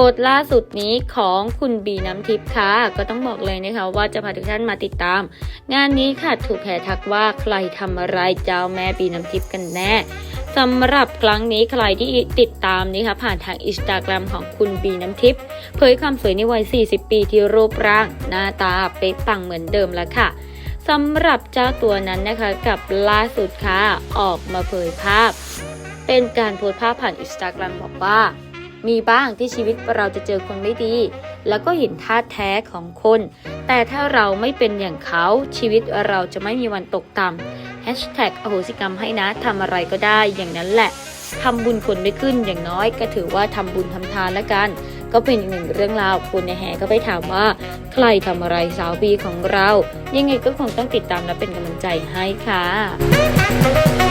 โพสล่าสุดนี้ของคุณบีน้ำทิพย์ค่ะ ก็ต้องบอกเลยนะคะว่าจะพาทุกท่านมาติดตาม งานนี้ค่ะถูกแห่ทักว่าใครทำอะไรเจ้าแม่บีน้ำทิพย์กันแน่สำหรับครั้งนี้ใครที่ติดตามนี่ค่ะผ่านทางอินสตาแกรมของคุณบีน้ำทิพย์เผยความสวยในวัย 40 ปีที่รูปร่าง หน้าตาเป๊ะปังเหมือนเดิมแล้วค่ะสำหรับเจ้าตัวนั้นนะคะกับล่าสุดค่ะออกมาเผยภาพ เป็นการโพสต์ภาพผ่านอินสตาแกรมบอกว่า มีบ้างที่ชีวิตเราจะเจอคนไม่ดี แล้วก็เห็นท่าแท้ของคน แต่ถ้าเราไม่เป็นอย่างเขาชีวิตเราจะไม่มีวันตกต่ำแฮชแท็กอโหสิกรรมให้นะทำอะไรก็ได้อย่างนั้นแหละทำบุญคนไม่ขึ้นอย่างน้อย ก็ถือว่าทำบุญทำทานแล้วกัน ก็เป็นอีกหนึ่งเรื่องราวคนในแห่ก็ไปถามว่า ใครทำอะไรสาวบีของเรา ยังไงก็คงต้องติดตามและเป็นกำลังใจให้ค่ะ